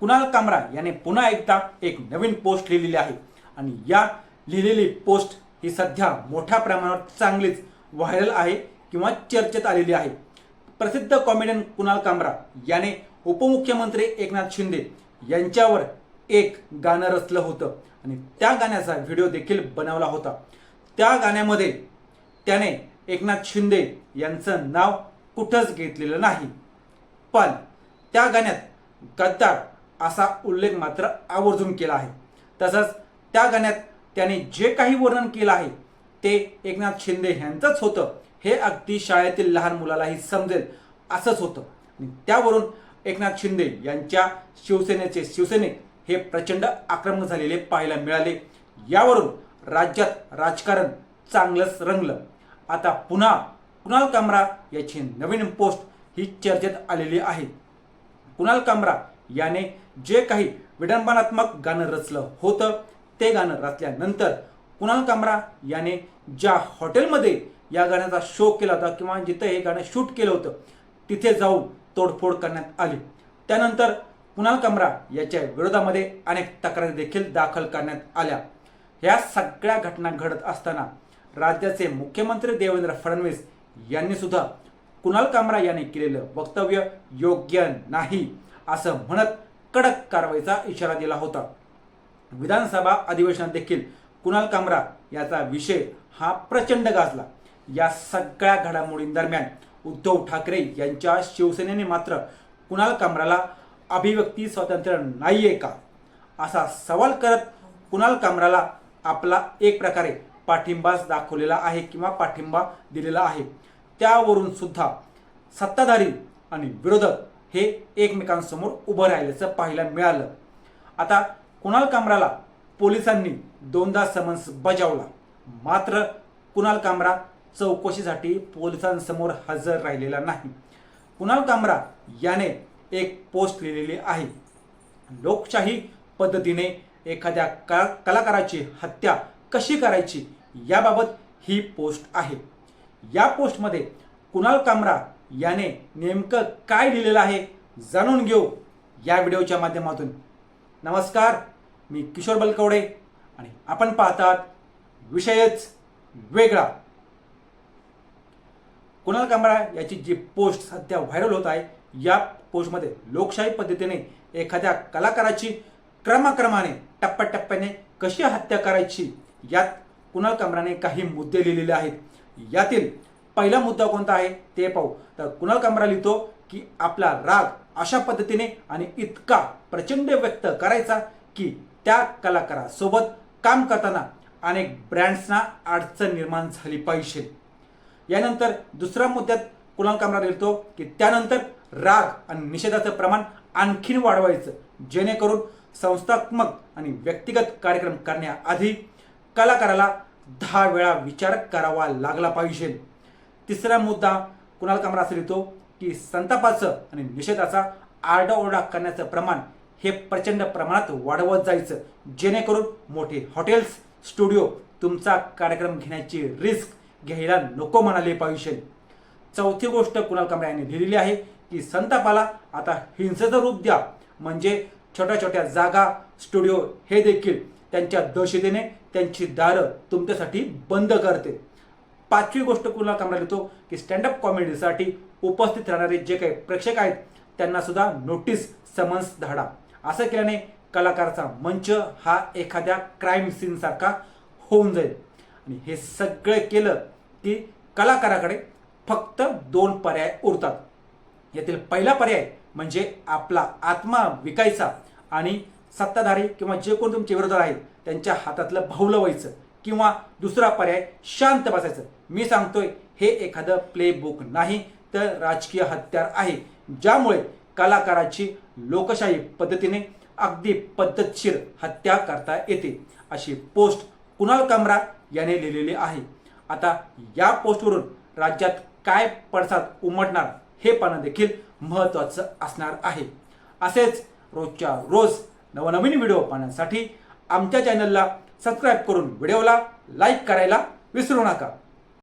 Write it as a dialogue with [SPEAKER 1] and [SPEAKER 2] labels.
[SPEAKER 1] कुणाल कामरा याने पुन्हा एकदा एक नवीन पोस्ट लिहिलेली आहे. आणि या लिहिलेली पोस्ट ही सध्या मोठ्या प्रमाणावर चांगलीच व्हायरल आहे किंवा चर्चेत आलेली आहे. प्रसिद्ध कॉमेडियन कुणाल कामरा याने उपमुख्यमंत्री एकनाथ शिंदे यांच्यावर एक गाणं रचलं होतं. आणि त्या गाण्याचा व्हिडिओ देखील बनवला होता. त्या गाण्यामध्ये त्याने एकनाथ शिंदे यांचं नाव कुठंच घेतलेलं नाही. पण त्या गाण्यात गद्दार असा उल्लेख मात्र आवर्जून केला आहे. तसंच त्या गाण्यात त्याने जे काही वर्णन केलं आहे ते एकनाथ शिंदे यांचंच होतं. हे अगदी शाळेतील लहान मुलालाही समजेल असंच होतं. आणि त्यावरून एकनाथ शिंदे यांच्या शिवसेनेचे शिवसैनिक हे प्रचंड आक्रमक झालेले पाहायला मिळाले. यावरून राज्यात राजकारण चांगलंच रंगलं. आता पुन्हा कुणाल कामरा याची नवीन पोस्ट ही चर्चेत आलेली आहे. कुणाल कामरा याने जे काही विडंबनात्मक गाणं रचलं होतं ते गाणं रचल्यानंतर कुणाल कामरा याने ज्या हॉटेलमध्ये या गाण्याचा शो केला होता किंवा जिथं हे गाणं शूट केलं होतं तिथे जाऊन तोडफोड करण्यात आली. त्यानंतर कुणाल कामरा याच्या विरोधामध्ये अनेक तक्रारी देखील दाखल करण्यात आल्या. ह्या सगळ्या घटना घडत असताना राज्याचे मुख्यमंत्री देवेंद्र फडणवीस यांनी सुद्धा कुणाल कामरा याने केलेलं वक्तव्य योग्य नाही. असं म्हणत कडक कारवाईचा इशारा दिला होता. विधानसभा अधिवेशनात देखील कुणाल कामरा याचा विषय हा प्रचंड गाजला. या सगळ्या घडामोडींदरम्यान उद्धव ठाकरे यांच्या शिवसेनेने मात्र कुणाल कामराला अभिव्यक्ती स्वातंत्र्य नाहीये का? असा सवाल करत कुणाल कामराला आपला एक प्रकारे पाठिंबाच दाखवलेला आहे किंवा पाठिंबा दिलेला आहे. त्यावरून सुद्धा सत्ताधारी आणि विरोधक हे एकमेकांसमोर उभं राहिल्याचं पाहायला मिळालं. आता कुणाल कामराला पोलिसांनी दोनदा समन्स बजावला. मात्र कुणाल कामरा चौकशीसाठी पोलिसांसमोर हजर राहिलेला नाही. कुणाल कामरा याने एक पोस्ट लिहिलेली आहे. लोकशाही पद्धतीने एखाद्या कला कलाकाराची हत्या कशी करायची याबाबत ही पोस्ट आहे. या पोस्टमध्ये कुणाल कामरा याने नेमकं काय लिहिलेलं आहे जाणून घेऊ या व्हिडिओच्या माध्यमातून. नमस्कार मी किशोर बलकवडे आणि आपण पाहतात विषयच वेगळा. कुणाल कांबळा याची जी पोस्ट सध्या व्हायरल होत आहे या पोस्टमध्ये लोकशाही पद्धतीने एखाद्या कलाकाराची क्रमाक्रमाने टप्प्याटप्प्याने कशी हत्या करायची यात कुणाल कांबराने काही मुद्दे लिहिलेले आहेत. यातील पहिला मुद्दा कोणता आहे? ते पाहू. तर कुणाल कामरा लिहितो की आपला राग अशा पद्धतीने आणि इतका प्रचंड व्यक्त करायचा की त्या कलाकारासोबत काम करताना अनेक ब्रँड्सना अडचण निर्माण झाली पाहिजे. यानंतर दुसऱ्या मुद्द्यात कुणाल कामरा लिहितो की त्यानंतर राग आणि निषेधाचं प्रमाण आणखीन वाढवायचं जेणेकरून संस्थात्मक आणि व्यक्तिगत कार्यक्रम करण्याआधी कलाकाराला दहा वेळा विचार करावा लागला पाहिजे. तिसरा मुद्दा कुणाल कामरा असं लिहितो की संतापाचं आणि निषेधाचा आरडाओरडा करण्याचं प्रमाण हे प्रचंड प्रमाणात वाढवत जायचं. जेणेकरून मोठे हॉटेल्स स्टुडिओ तुमचा कार्यक्रम घेण्याची रिस्क घ्यायला नको म्हणाले पाहिजे. चौथी गोष्ट कुणाल कामरा यांनी लिहिलेली आहे की संतापाला आता हिंसेचं रूप द्या. म्हणजे छोट्या छोट्या जागा स्टुडिओ हे देखील त्यांच्या दहशतीने त्यांची दारं तुमच्यासाठी बंद करते. पाचवी गोष्ट कुणाला कामरा येतो की स्टँडअप कॉमेडीसाठी उपस्थित राहणारे जे काही प्रेक्षक आहेत त्यांना सुद्धा नोटीस समन्स धाडा. असं केल्याने कलाकाराचा मंच हा एखाद्या क्राईम सीन सारखा होऊन जाईल. आणि हे सगळं केलं की कलाकाराकडे फक्त दोन पर्याय उरतात. यातील पहिला पर्याय म्हणजे आपला आत्मा विकायचा आणि सत्ताधारी किंवा जे कोण तुमचे विरोधक आहेत त्यांच्या हातातलं भावलं व्हायचं. किंवा दुसरा पर्याय शांत बसायचं. मी सांगतोय हे एखादं प्लेबुक नाही तर राजकीय हत्यार आहे. ज्यामुळे कलाकाराची लोकशाही पद्धतीने अगदी पद्धतशीर हत्या करता येते. अशी पोस्ट कुणाल कामरा याने लिहिलेली आहे. आता या पोस्टवरून राज्यात काय पडसाद उमटणार हे पाहणं देखील महत्त्वाचं असणार आहे. असेच रोजच्या रोज नवनवीन व्हिडिओ पाहण्यासाठी आमच्या चॅनलला सबस्क्राईब करून व्हिडिओला लाईक करायला विसरू नका.